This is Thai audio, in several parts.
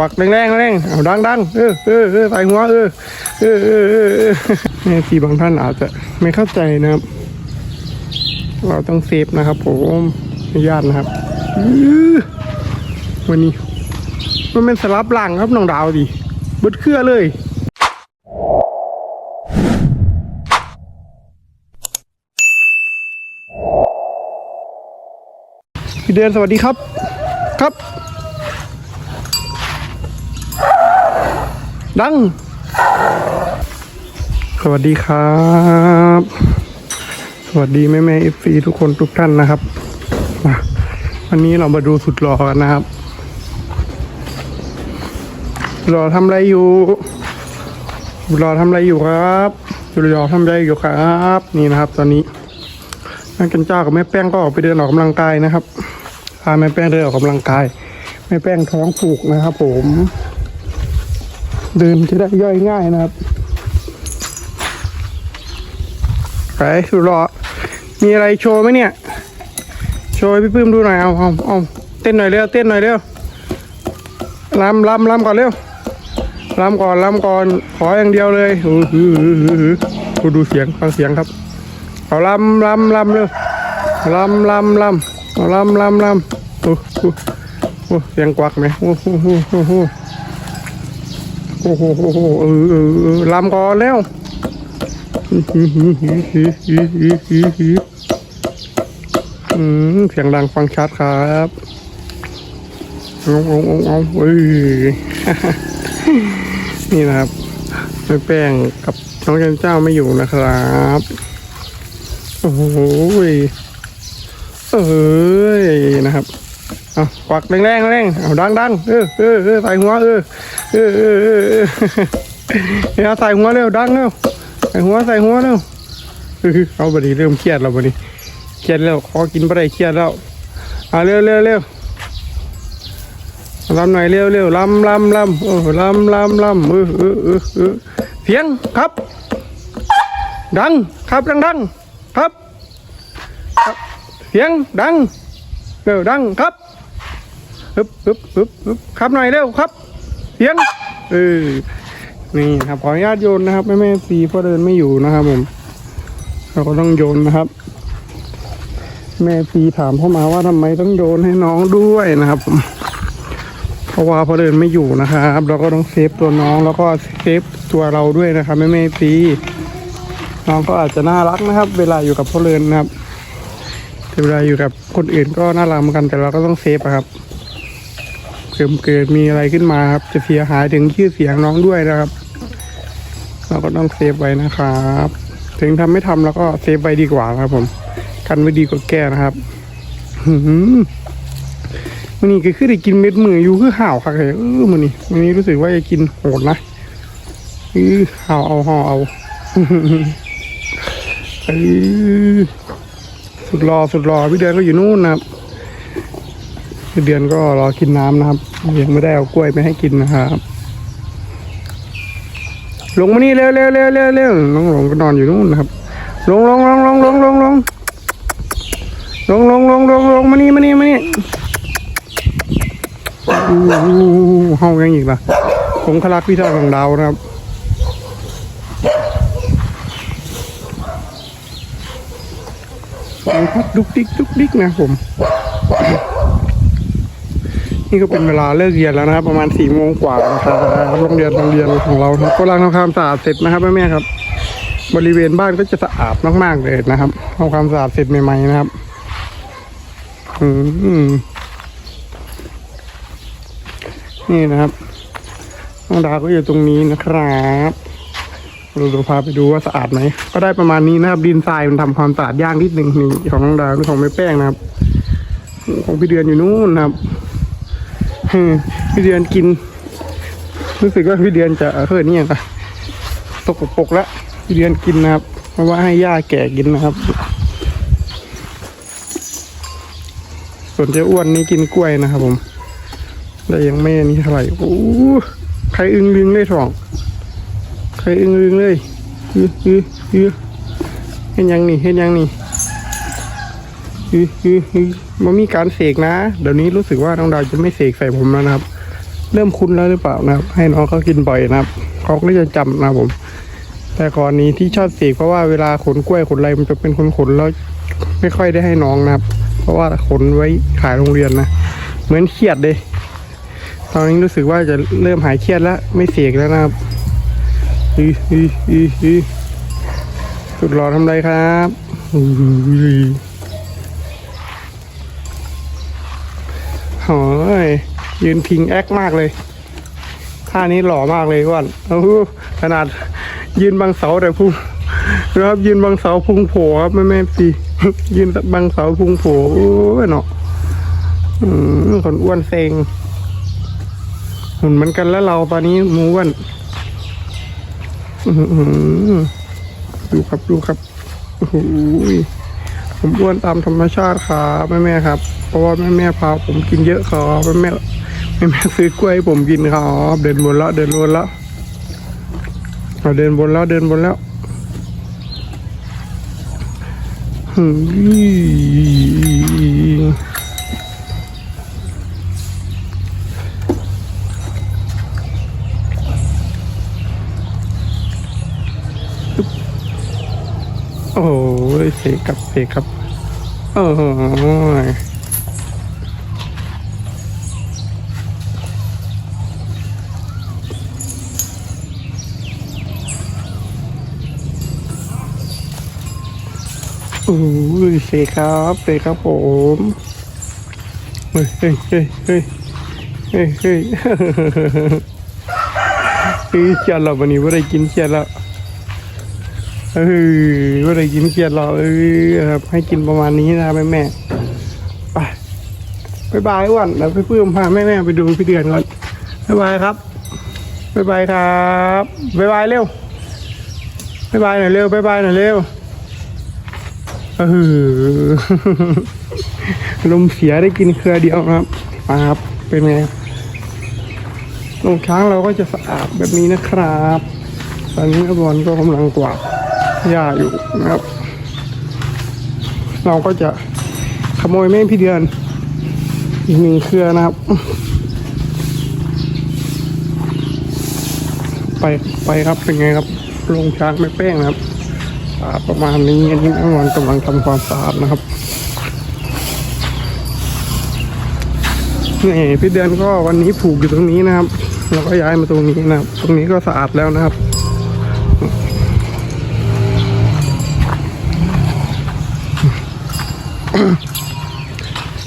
วักแรงแรงแรงเอาดังดังเออเออเออใส่หัวเออเออเออเออแม่พี่บางท่านอาจจะไม่เข้าใจนะครับ เราต้องเซฟนะครับผมอนุญาตนะครับวันนี้ มันเป็นสลับหลังครับน้องดาวดิบิดเครือเลยพี่เดือนสวัสดีครับ ครับ ดัง สวัสดีครับ สวัสดีแม่แม่เอฟซีทุกคนทุกท่านนะครับมาวันนี้เรามาดูสุดหล่อกันนะครับหล่อทำอะไรอยู่หล่อทำอะไรอยู่ครับหล่อทำอะไรอยู่ครับ นี่นะครับ ตอนนี้แม่กันเจ้ากับแม่แป้งก็ออกไปเดินออกกำลังกายนะครับพาแม่แป้งเดินออกกำลังกายแม่แป้งท้องผูกนะครับ ผม ดินจะได้ย่อยง่ายนะครับไปสุดหล่อมีอะไรโชว์ไหมเนี่ย โชว์ให้พี่ปื้มดูหน่อยเอาเอาเอาเต้นหน่อยเร็วเต้นหน่อยเร็วลำลำลำก่อนเร็วลำก่อนลำก่อนขออย่างเดียวเลยอือหือหือหือหือดูดูเสียงฟังเสียงครับเอาลำลำลำเร็วลำลำลำเอาลำลำลำโอ้โหโอ้เสียงกวักไหมโอ้โห โอ้โหเออเออเออลำก่อนเร็วเสียงดังฟังชัดครับเอาเอาเอ้ยนี่นะครับแม่แป้งกับน้องจันเจ้าไม่อยู่นะครับโอ้โหยเอ้ยนะครับ เอาควักแรงแรงแรงเอาดังดังเออเออเออใส่หัวเออเออเออเออเออเอาใส่หัวเร็วดังเร็วใส่หัวใส่หัวเร็วเอาบัดนี้เริ่มเครียดแล้วบัดนี้เครียดแล้วขอกินบ่ได้เครียดแล้วเอาเร็วเร็วเร็วลำหน่อยเร็วเร็วลำลำลำเออลำลำลำเออเออเออเออเสียงครับ ดังครับดังดังครับครับเสียงดังเร็วดังครับ ฮึบฮึบฮึบฮึบครับหน่อยเร็วครับเสียงเออนี่ครับขออนุญาตโยนนะครับแม่แม่ซีเพราะเดินไม่อยู่นะครับผมเราก็ต้องโยนนะครับ แม่พีถามเข้ามาว่าทำไมต้องโยนให้น้องด้วยนะครับผมเพราะว่าพอเดินไม่อยู่นะครับเราก็ต้องเซฟตัวน้องแล้วก็เซฟตัวเราด้วยนะครับแม่แม่พีน้องก็อาจจะน่ารักนะครับ เวลาอยู่กับพ่อเลินนะครับแต่เวลาอยู่กับคนอื่นก็น่ารักเหมือนกันแต่เราก็ต้องเซฟอะครับ เกิดเกิดมีอะไรขึ้นมาครับ จะเสียหายถึงชื่อเสียงน้องด้วยนะครับ เราก็ต้องเซฟไว้นะครับ ถึงทำไม่ทำแล้วก็เซฟไว้ดีกว่าครับผม กันไว้ดีกว่าแก้นะครับมันนี่ก็คือได้กินเม็ดมืออยู่คือห่าวค่ะเลยเออมันนี่มันนี้รู้สึกว่าจะกินโหดนะเออห่าวเอาห่อเอาเออสุดรอสุดรอพี่เดือนก็อยู่นู่นนะครับ พี่เดือนก็รอกินน้ำนะครับ ยังไม่ได้เอากล้วยไปให้กินนะครับลงมานี่เร็วเร็วเร็วเร็วเร็วน้องหลงก็นอนอยู่นู่นนะครับ ลงลงลงลงลงลงลงลงลงลงลงลงมานี่มานี่มานี่อู้เฮายังอีกล่ะผมขลักพิธาของดาวนะครับดุกดิกดุกดิกนะผม นี่ก็เป็นเวลาเลิกเรียนแล้วนะครับ ประมาณสี่โมงกว่านะครับโรงเรียนโรงเรียนของเราครับกำลังทำความสะอาดเสร็จนะครับแม่ๆครับ บริเวณบ้านก็จะสะอาดมากๆเลยนะครับทำความสะอาดเสร็จใหม่ๆนะครับ อืมนี่นะครับน้องดาวก็อยู่ตรงนี้นะครับเราจะพาไปดูว่าสะอาดไหม ก็ได้ประมาณนี้นะครับดินทรายมันทำความสะอาดยากนิดหนึ่งนี่ของน้องดาวนี่ของแม่แป้งนะครับ ของพี่เดือนอยู่นู่นนะครับ พี่เดือนกิน รู้สึกว่าพี่เดือนจะเฮ้ยนี่ยังไงตกปกแล้วพี่เดือนกินนะครับ เพราะว่าให้ย่าแก่กินนะครับ ส่วนเจ้าอ้วนนี่กินกล้วยนะครับ ผมแต่ยังไม่นี่เท่าไหร่โอ้ใครอึงลึงเลยทองใครอึงลึงเลยอืออืออือเห็นยังนี่เห็นยังนี่ มันมีการเสกนะ เดี๋ยวนี้รู้สึกว่าน้องดาวจะไม่เสกใส่ผมแล้วนะครับ เริ่มคุ้นแล้วหรือเปล่านะครับ ให้น้องเขากินบ่อยนะครับเขาก็จะจำนะผม แต่ก่อนนี้ที่ชอบเสกเพราะว่าเวลาขนกล้วยขนอะไรมันจะเป็นขนๆแล้วไม่ค่อยได้ให้น้องนะครับ เพราะว่าขนไว้ขายโรงเรียนนะ เหมือนเครียดเลย ตอนนี้รู้สึกว่าจะเริ่มหายเครียดแล้ว ไม่เสกแล้วนะครับอีอีอีอีสุดหล่อทำไรครับอุ้ย โอ้ยยืนพิงแอคมากเลยท่านี้หล่อมากเลยว่านโอ้โขนาดยืนบังเสาแต่พุงนะครับยืนบังเสาพุงโผล่ครับแม่แม่ปียืนบังเสาพุงโผล่โอ้ยเนาะคนอ้วนเซ็งหุ่นเหมือนกันแล้วเราตอนนี้มูอ้วนดูครับดูครับโอ้โหผมอ้วนตามธรรมชาติครับแม่แม่ครับ เพราะว่าแม่แม่พาผมกินเยอะครับแม่แม่แม่แม่ซื้อกล้วยให้ผมกินครับเดินบนแล้วเดินบนแล้วเอาเดินบนแล้วเดินบนแล้วหืมโอ้ยเสกับเสกับโอ้ย อ้ยเสกครับเสกครับผมเฮ้ยเฮ้ยเฮ้ยเฮ้ยเฮ้ยเฮ้ยเฮ้ยเชียร์เราวันนี้ว่าได้กินเชียร์แล้วเออว่าได้กินเกียดเราเออครับให้กินประมาณนี้นะครับแม่แม่ไปบายบายอ้วันแล้วพี่ปื้มพาแม่แม่ไปดูพี่เดือนก่อนบายบายครับบายบายครับบายบายเร็วบายบายหน่อยเร็วบายบายหน่อยเร็ว เออลมเสียได้กินเครือเดียวนะครับมาครับเป็นไงลงช้างเราก็จะสะอาดแบบนี้นะครับ ตอนนี้บอลก็กำลังกวาดหญ้าอยู่นะครับ เราก็จะขโมยแม่พี่เดือน อีกหนึ่งเครือนะครับ ไปไปครับเป็นไงครับลงช้างไม่แป้งนะครับ อ่าประมาณนี้อันนี้อบอลกำลังทำความสะอาดนะครับนี่พี่เดือนก็วันนี้ผูกอยู่ตรงนี้นะครับเราก็ย้ายมาตรงนี้นะครับ ตรงนี้ก็สะอาดแล้วนะครับ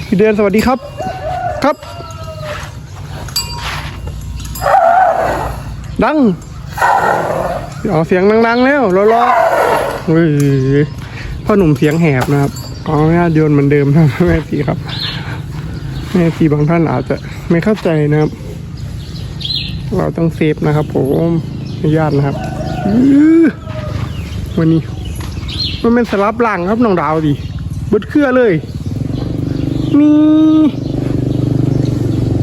พี่เดือนสวัสดีครับ ครับ ดังเอาเสียงดังๆแล้วรอรอ พ่อหนุ่มเสียงแหบนะครับอ๋อไม่น่าโยนเหมือนเดิมนะแม่พีครับ แม่พีบางท่านอาจจะไม่เข้าใจนะครับ เราต้องเซฟนะครับผมอนุญาตนะครับวันนี้ มันเป็นสลับหลังครับน้องดาวดิเบิดเครือเลยมี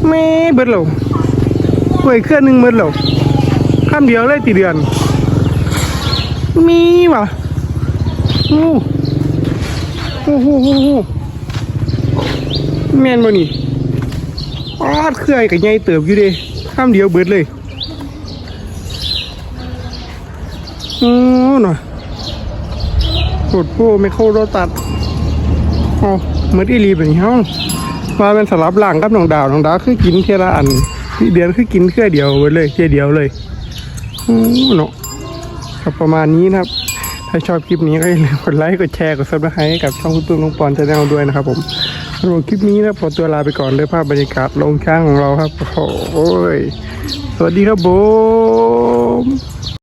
แม่เบิดเหรอเว้ยเครือหนึ่งเบิดเหรอข้ามเดียวเลยตีเดือน มีว่ะ อ้โหโอ้โหโอ้โหแม่นบ่นี่ออดเครือกับใหญ่เติบอยู่เด้ข้ามเดียวเบิดเลยโอ้หน่อยกดผู้ไม่เข้ารถตัดอ๋อเมือนอีรีแบบนี้เฮ้ามาเป็นสลับหลังกับน้องดาวน้องดาวคือกินเท่าละอันพี่เดือนคือกินแค่เดียวไปเลยแค่เดียวเลยโอ้เนาะครับประมาณนี้นะครับ ถ้าชอบคลิปนี้ก็อย่าลืมกดไลค์ กดแชร์ กดซับสไครต์ให้กับช่องคุณตุ้มลงปอนชาแนลด้วยนะครับผมสำหรับคลิปนี้นะขอตัวลาไปก่อนด้วยภาพบรรยากาศลงช้างของเราครับ โอ้ย สวัสดีครับผม